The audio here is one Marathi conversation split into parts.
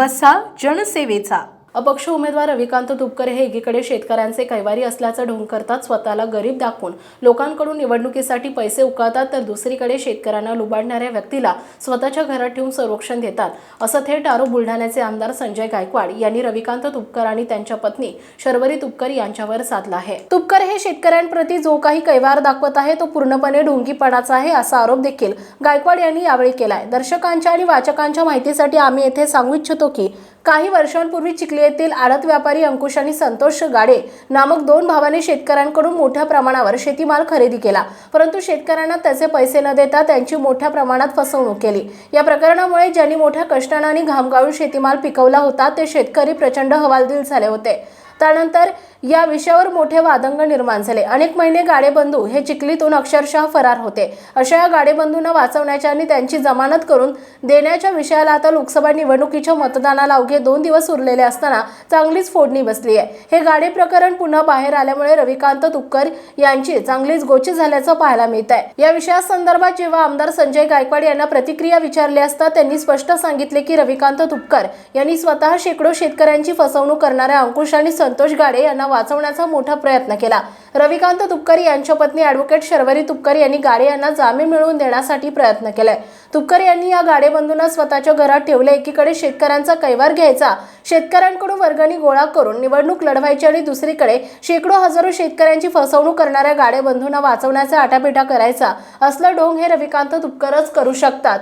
वसा जनसेवेचा. अपक्ष उमेदवार रविकांत तुपकर हे एकीकडे शेतकऱ्यांचे कैवारी असल्याचं ढोंग करतात स्वतःला गरीब दाखवून. लोकांकडून निवडणुकीसाठी पैसे उकळतात तर दुसरीकडे शेतकऱ्यांना लुबाडणाऱ्या व्यक्तीला स्वतःच्या घरात ठेवून संरक्षण देतात. असं थेट आरोप बुलढाण्याचे आमदार संजय गायकवाड यांनी रविकांत तुपकर आणि त्यांच्या पत्नी शर्वरी तुपकर यांच्यावर साधला आहे. तुपकर हे शेतकऱ्यांप्रती जो काही कैवार दाखवत आहे तो पूर्णपणे ढोंगीपणाचा आहे असा आरोप देखील गायकवाड यांनी यावेळी केलाय. दर्शकांच्या आणि वाचकांच्या माहितीसाठी आम्ही येथे सांगू इच्छितो की काही वर्षांपूर्वी चिखली येथील आडत व्यापारी अंकुश आणि संतोष गाडे नामक दोन भावाने शेतकऱ्यांकडून मोठ्या प्रमाणावर शेतीमाल खरेदी केला. परंतु शेतकऱ्यांना त्याचे पैसे न देता त्यांची मोठ्या प्रमाणात फसवणूक केली. या प्रकरणामुळे ज्यांनी मोठ्या कष्टाने आणि घामगाळून शेतीमाल पिकवला होता ते शेतकरी प्रचंड हवालदिल झाले होते. त्यानंतर या विषयावर मोठे वादंग निर्माण झाले. अनेक महिने गाडेबंधू हे चिखलीतून अक्षरशः फरार होते. अशा या गाडेबंधूंना वाचवण्याच्या आणि त्यांची जमानत करून देण्याच्या विषयाला आता लोकसभा निवडणुकीच्या मतदानाला अवघे दोन दिवस उरलेले असताना चांगलीच फोडणी बसली आहे. हे गाडे प्रकरण पुन्हा बाहेर आल्यामुळे रविकांत तुपकर यांची चांगलीच गोची झाल्याचं पाहायला मिळत आहे या विषयासंदर्भात जेव्हा आमदार संजय गायकवाड यांना प्रतिक्रिया विचारली असता त्यांनी स्पष्ट सांगितले की रविकांत तुपकर यांनी स्वतः शेकडो शेतकऱ्यांची फसवणूक करणाऱ्या अंकुश आणि संतोष गाडे यांना वाचवण्याचा मोठा प्रयत्न केला. रविकांत तुपकरी यांच्या पत्नी ॲडव्होकेट शर्वरी तुपकरी यांनी गाडे यांना जामीन मिळवून देण्यासाठी प्रयत्न केलाय. तुपकरी यांनी या गाडेबंधूंना स्वतःच्या घरात ठेवले. एकीकडे शेतकऱ्यांचा कैवार घ्यायचा शेतकऱ्यांकडून वर्गणी गोळा करून निवडणूक लढवायची आणि दुसरीकडे शेकडो हजारो शेतकऱ्यांची फसवणूक करणाऱ्या गाडेबंधूंना वाचवण्याचा आटापिटा करायचा असलं ढोंग हे रविकांत तुपकरच करू शकतात.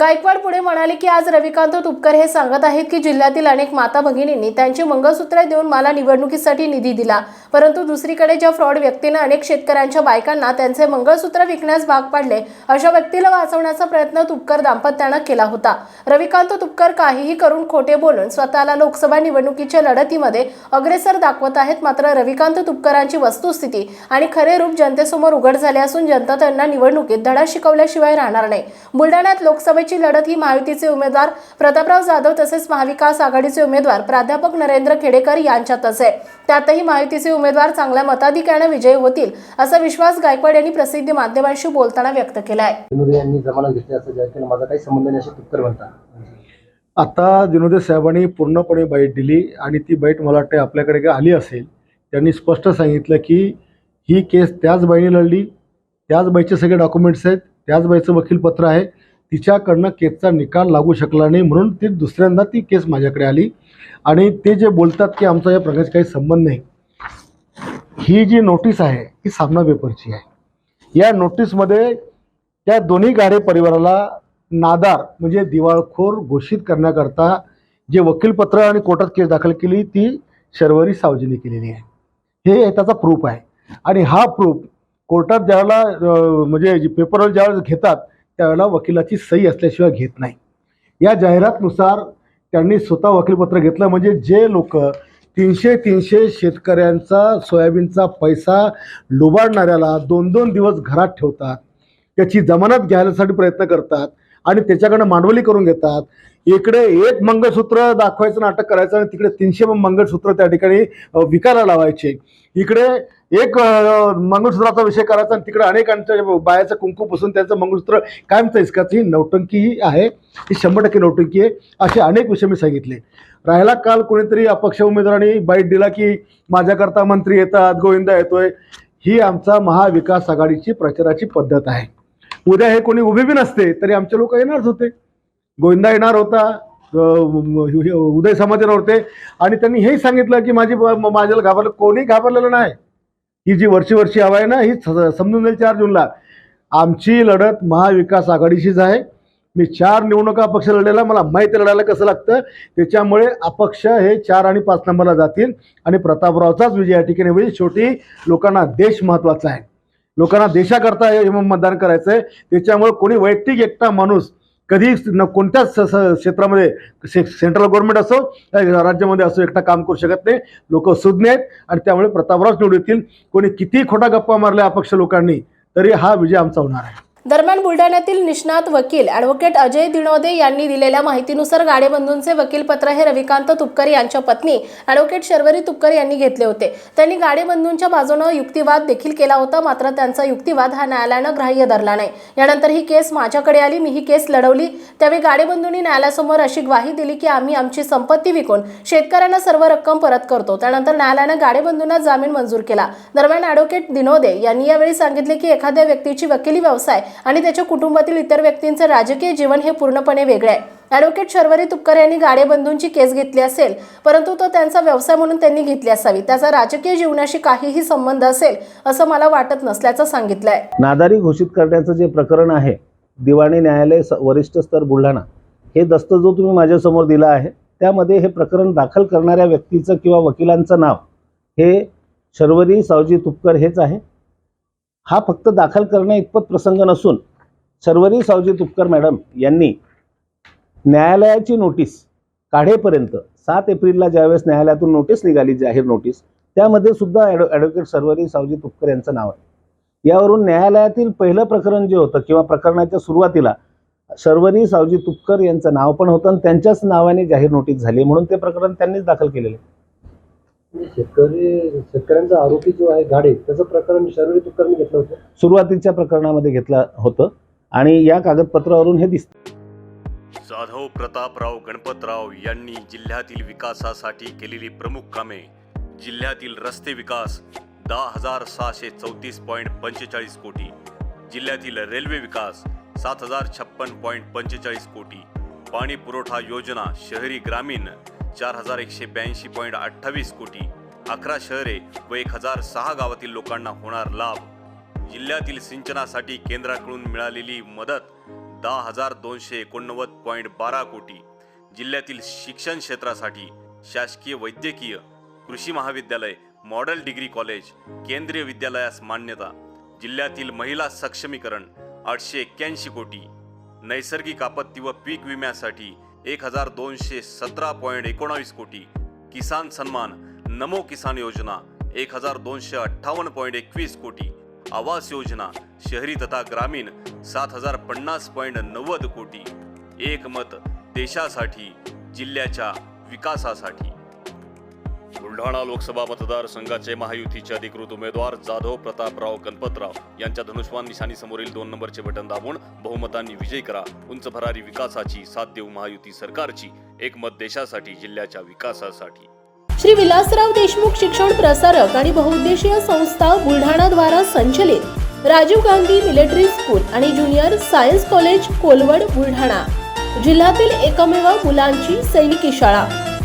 गायकवाड पुढे म्हणाले की आज रविकांत तुपकर हे सांगत आहेत की जिल्ह्यातील अनेक माता भगिनींनी त्यांची मंगळसूत्रे देऊन मला निवडणुकीसाठी निधी दिला. परंतु दुसरीकडे ज्या फ्रॉड व्यक्तीने अनेक शेतकऱ्यांच्या बायकांना त्यांचे मंगळसूत्र विकण्यास भाग पाडले अशा व्यक्तीला वाचवण्याचा प्रयत्न तुपकर दाम्पत्यानं केला होता. रविकांत तुपकर काहीही करून खोटे बोलून स्वतःला लोकसभा निवडणुकीच्या लढतीमध्ये अग्रेसर दाखवत आहेत मात्र रविकांत तुपकरांची वस्तुस्थिती आणि खरे रूप जनतेसमोर उघड झाले असून जनता त्यांना निवडणुकीत धडा शिकवल्याशिवाय राहणार नाही. बुलढाण्यात लोकसभेची लढत ही महायुतीचे उमेदवार प्रतापराव जाधव तसेच महाविकास आघाडीचे उमेदवार प्राध्यापक नरेंद्र खेडेकर यांच्यातच आहे. त्यातही महायुतीचे उमेदवार चांगल्या मताधिक्याने विजयी होतील असा विश्वास गायकवाड यांनी प्रसिद्धी माध्यमांशी बोलताना व्यक्त केला आहे विनोदी यांनी जमानत घेतली असं जाहीर केलं. माझा काही संबंध नाही म्हणतात. आता दिनोदे साहेबांनी पूर्णपणे बाईट दिली आणि ती बाईट मला वाटते आपल्याकडे काय आली असेल त्यांनी स्पष्ट सांगितलं की ही केस त्याच बाईने लढली त्याच बाईचे सगळे डॉक्युमेंट्स आहेत त्याच बाईचं वकीलपत्र आहे तिच्याकडनं केसचा निकाल लागू शकला नाही म्हणून ती दुसऱ्यांदा ती केस माझ्याकडे आली. आणि ते जे बोलतात की आमचा या प्रकारचा काही संबंध नाही ही जी नोटीस आहे ही सामना पेपरची आहे. या नोटीसमध्ये त्या दोन्ही गाडे परिवाराला नादार म्हणजे दिवाळखोर घोषित करण्याकरता जे वकीलपत्र आणि कोर्टात केस दाखल केली ती शर्वरी सावजीने केलेली आहे. हे त्याचा प्रूफ आहे. आणि हा प्रूफ कोर्टात ज्यावेळेला म्हणजे जे पेपरवर ज्यावेळेस घेतात त्यावेळेला वकिलाची सही असल्याशिवाय घेत नाही. या जाहिरातनुसार त्यांनी स्वतः वकीलपत्र घेतलं. म्हणजे जे लोक तीनशे तीनशे शेतकऱ्यांचा सोयाबीनचा पैसा लुबाडणाऱ्याला दोन दोन दिवस घरात ठेवतात त्याची जमानत घ्यायसाठी प्रयत्न करतात आणि त्याच्याकडनं मांडवली करून घेतात. इकडे एक मंगळसूत्र दाखवायचं नाटक करायचं आणि तिकडे तीनशे मंगळसूत्र त्या ठिकाणी विकायला लावायचे. इकडे एक मंगळसूत्राचा विषय करायचा आणि तिकडे अनेकांच्या बायाचं कुंकू पुसून त्यांचं मंगळसूत्र कायमचं इसकाची नौटंकी ही आहे. ही शंभर टक्के नौटंकी आहे. असे अनेक विषय मी सांगितले. राहिला काल कोणीतरी अपक्ष उमेदवारांनी बाईट दिला की माझ्याकरता मंत्री येतात गोविंदा येतोय. ही आमचा महाविकास आघाडीची प्रचाराची पद्धत आहे. उद्या हे कोणी उभे बी नसते तरी आमचे लोक येणारच होते. गोविंदा येणार होता उदय समाज येणार होते. आणि त्यांनी हेही सांगितलं की माझी म- माझ्याला घाबरलं कोणी घाबरलेलं नाही. ही जी वरची वरची हवा आहे ना ही स- समजून जाईल चार जूनला. आमची लढत महाविकास आघाडीशीच आहे. मी चार निवडणुका अपक्ष लढलेला मला माहिती लढायला कसं लागतं. त्याच्यामुळे अपक्ष हे चार आणि पाच नंबरला जातील. आणि प्रतापरावचाच विजय या ठिकाणी होईल. शेवटी लोकांना देश महत्त्वाचा आहे. लोकांना देशाकरता हे मतदान करायचं आहे त्याच्यामुळे कोणी वैयक्तिक एकटा माणूस कधी न कोणत्याच स- स- क्षेत्रामध्ये से सेंट्रल गव्हर्नमेंट असो राज्यामध्ये असो एकटा काम करू शकत नाही. लोक सुज्ञ आहेत आणि त्यामुळे प्रतापरावच निवडून येतील. कोणी किती खोटा गप्पा मारल्या अपक्ष लोकांनी तरी हा विजय आमचा होणार आहे. दरम्यान बुलढाण्यातील निष्णात वकील ॲडव्होकेट अजय दिनोदे यांनी दिलेल्या माहितीनुसार गाडेबंधूंचे वकीलपत्र हे रविकांत तुपकर यांच्या पत्नी ॲडव्होकेट शर्वरी तुपकर यांनी घेतले होते. त्यांनी गाडेबंधूंच्या बाजूनं युक्तिवाद देखील केला होता मात्र त्यांचा युक्तिवाद हा न्यायालयानं ग्राह्य धरला नाही. यानंतर ही केस माझ्याकडे आली मी ही केस लढवली. त्यावेळी गाडेबंधूंनी न्यायालयासमोर अशी ग्वाही दिली की आम्ही आमची संपत्ती विकून शेतकऱ्यांना सर्व रक्कम परत करतो. त्यानंतर न्यायालयानं गाडेबंधूंना जामीन मंजूर केला. दरम्यान ॲडव्होकेट दिनोदे यांनी यावेळी सांगितले की एखाद्या व्यक्तीची वकिली व्यवसाय आणि त्याच्या कुटुंबातील इतर व्यक्तींचं राजकीय जीवन हे पूर्णपणे वेगळं आहे. ॲडव्होकेट शर्वरी तुपकर यांनी गाडेबंधूंची केस घेतली असेल परंतु तो त्यांचा व्यवसाय म्हणून त्यांनी घेतली असावी. त्याचा राजकीय जीवनाशी काहीही संबंध असेल असं मला वाटत नसल्याचं सांगितलंय. नादारी घोषित करण्याचं जे प्रकरण आहे दिवाणी न्यायालय वरिष्ठ स्तर बुलढाणा हे दस्त जो तुम्ही माझ्यासमोर दिला आहे. त्यामध्ये हे प्रकरण दाखल करणाऱ्या व्यक्तीचं किंवा वकिलांचं नाव हे शर्वरी सावजी तुपकर हेच आहे. हा फक्त दाखल करण्या इतपत प्रसंग नसून शर्वरी सावजी तुपकर मॅडम यांनी न्यायालयाची नोटीस काढेपर्यंत सात एप्रिलला ज्यावेळेस न्यायालयातून नोटीस निघाली जाहीर नोटीस त्यामध्ये सुद्धा ॲडव ॲडव्होकेट सर्वरी सावजी तुपकर यांचं नाव आहे. यावरून न्यायालयातील पहिलं प्रकरण जे होतं किंवा प्रकरणाच्या सुरुवातीला शर्वरी सावजी तुपकर यांचं नाव पण होतं आणि त्यांच्याच नावाने जाहीर नोटीस झाली म्हणून ते प्रकरण त्यांनीच दाखल केलेलं आहे. शेतकरी शेतकऱ्यांचा आरोपी जो आहे गाडे त्याचं प्रकरण शर्वरी तुपकरनी घेतलं होतं. सुरुवातीच्या प्रकरणामध्ये घेतलं होतं आणि या कागदपत्रावरून हे दिसतं. जाधव प्रतापराव गणपतराव यांनी जिल्ह्यातील विकासासाठी केलेली प्रमुख कामे जिल्ह्यातील रस्ते विकास दहा हजार सहाशे चौतीस पॉईंट पंचेचाळीस कोटी जिल्ह्यातील रेल्वे विकास सात हजार छप्पन पॉईंट पंचेचाळीस कोटी पाणी पुरवठा योजना शहरी ग्रामीण चार हजार एकशे ब्याऐंशी पॉईंट अठ्ठावीस कोटी अकरा शहरे व एक हजार सहा गावातील लोकांना होणार लाभ. जिल्ह्यातील सिंचनासाठी केंद्राकडून मिळालेली मदत दहा हजार दोनशे एकोणनव्वद पॉईंट बारा कोटी. जिल्ह्यातील शिक्षण क्षेत्रासाठी शासकीय वैद्यकीय कृषी महाविद्यालय मॉडेल डिग्री कॉलेज केंद्रीय विद्यालयास मान्यता. जिल्ह्यातील महिला सक्षमीकरण आठशे एक्क्याऐंशी कोटी. नैसर्गिक आपत्ती व पीक विम्यासाठी एक हजार दोनशे सतरा पॉईंट एकोणावीस कोटी. किसान सन्मान नमो किसान योजना एक हजार दोनशे अठ्ठावन्न पॉईंट एकवीस कोटी. आवास योजना शहरी तथा ग्रामीण सात हजार पन्नास पॉईंट नव्वद कोटी. एक मत देशासाठी जिल्ह्याच्या विकासासाठी. बुलढाणा लोकसभा मतदारसंघाचे महायुतीचे अधिकृत उमेदवार जाधव प्रतापराव कनपतराव यांच्या धनुष्वान निशाणी समोरील दोन नंबरचे बटन दाबून बहुमतांनी विजय करा. उंच भरारी विकासाची साथ देऊ महायुती सरकारची एक मत देशासाठी जिल्ह्याच्या विकासासाठी. श्री विलासराव देशमुख शिक्षण प्रसारक आणि बहुउद्देशीय संस्था बुलढाणा द्वारा संचलित राजीव गांधी मिलिटरी स्कूल आणि junior science college Kolwad Buldhana. जिल्ह्यातील एकमेव मुलांची सैनिकी शाळा.